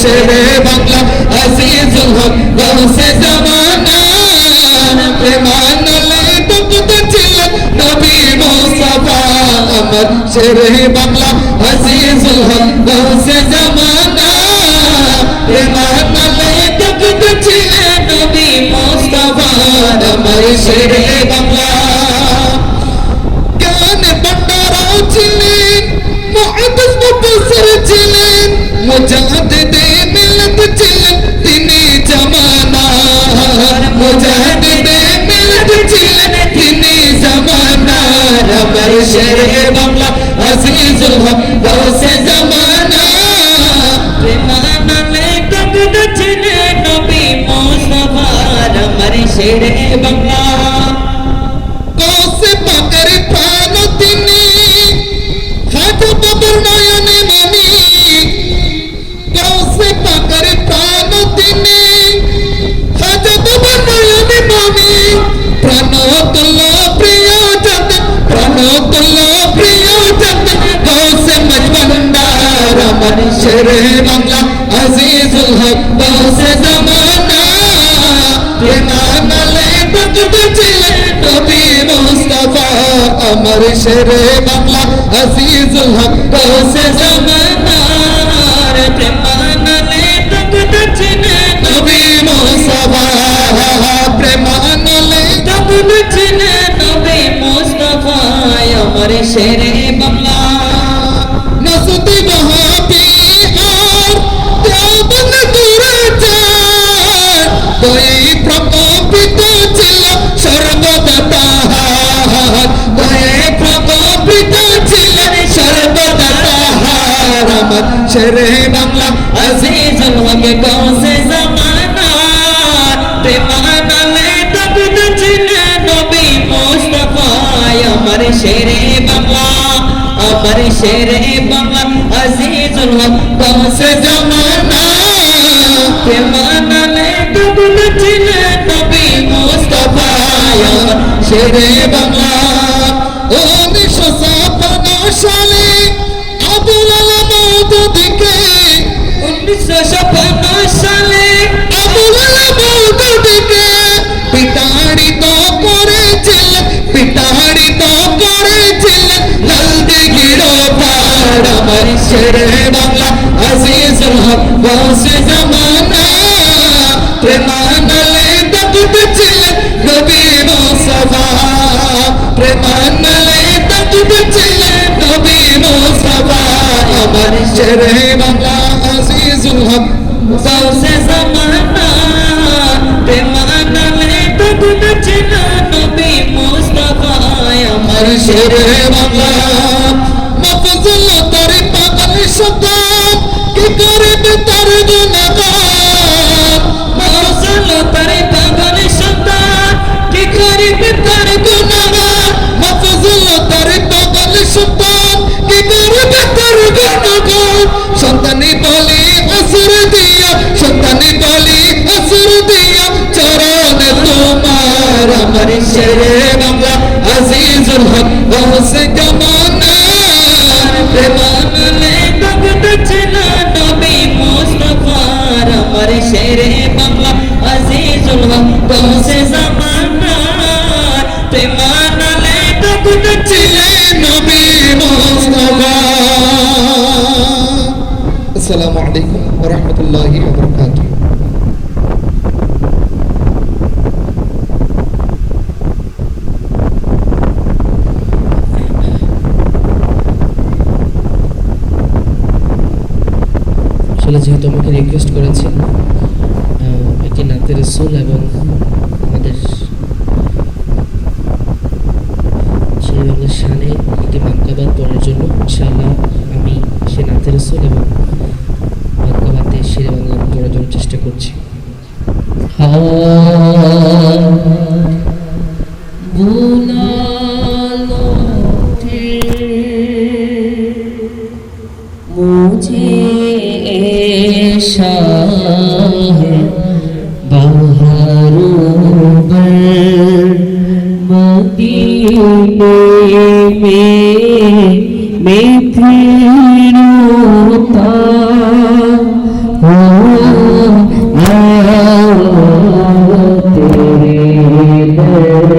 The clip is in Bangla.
শেরে বাংলা আজিজুল হক গৌসে জামানা প্রেমানলে তপ্ত ছিলেন নবী মুস্তাফা আমার শেরে বাংলা আজিজুল হক গৌসে জামানা প্রেমানলে তপ্ত ছিলেন নবী মুস্তাফা আমার শেরে বাংলা জ্ঞান ভান্ডারাও ছিলেন মুহাদ্দিস মুফাসসির ছিলেন মুজাদ্দিদে মিল্লাত জামানার আমার শেরে বাংলা আজিজুল হক গৌসে জামানা। প্রেমানলে তপ্ত ছিলেন নবী মুস্তাফার আমার শেরে বাংলা আমার শেরে বাংলা আজিজুল হক গৌসে জামানা প্রেমানালে বদুদ ছিলেন নবী মুস্তাফা আমার শেরে বাংলা আজিজুল হক গৌসে জামানার প্রেমানলে তপ্ত ছিলেন নবী মুস্তাফা প্রেমানালে তপ্ত ছিলেন নবী মুস্তাফায় আমার শেরে বাংলা নসুতি যায় দুই প্রকোপিত ছিল সর্বদা তাহার দুই প্রকোপিত ছিল সর্বদা তাহার আমার শেরে বাংলা আজিজুল হক গৌসে জামানা। প্রেমানালে তপ্ত ছিলেন নবী মুস্তাফায়। আমার শেরে বাংলা, আমার শেরে বাংলা আজিজুল হক গৌসে জামানা। প্রেমানালে আমার বাংলা। উনিশশো ছাপ্পান্ন সালে আবুল আলম দিকে উনিশশো ছাপ্পান্ন সালে আবুল আলম দিকে বিতাড়িত করেছিলেন বিতাড়িত করেছিলেন দিঘির পাড় বাংলা আজিজুল হক গৌসে জামানা। প্রেমানলে আমার শেরে বাংলা আজিজুল হক। সবসে জামানা প্রেমানালে তগুন ছিল নবী মুস্তাফায় আমার শেরে বাবা মফজুল তোর পাগল সন্তান হক গৌসে জামানা প্রেমানালে তগুন ছিল নবী মুস্তাফার আমার শেরে বাংলা আজিজুল হক গৌসে জামানা। প্রেমানালে তগুন ছিল ছিলেন নবী মুস্তাফা। আসসালামু আলাইকুম ওয়া রাহমাতুল্লাহি আসলে যেহেতু আমাকে রিকোয়েস্ট করেছেন আহ, একটি নাতের সুল এবং আমাদের সেই বাংলার শানে একটি মাক্কাবাদ পড়ার জন্য ইনশাআল্লাহ আমি সে নাতের সুল এবং মাক্কাবাদে শেরে বাংলা পড়ার জন্য চেষ্টা করছি। मुझे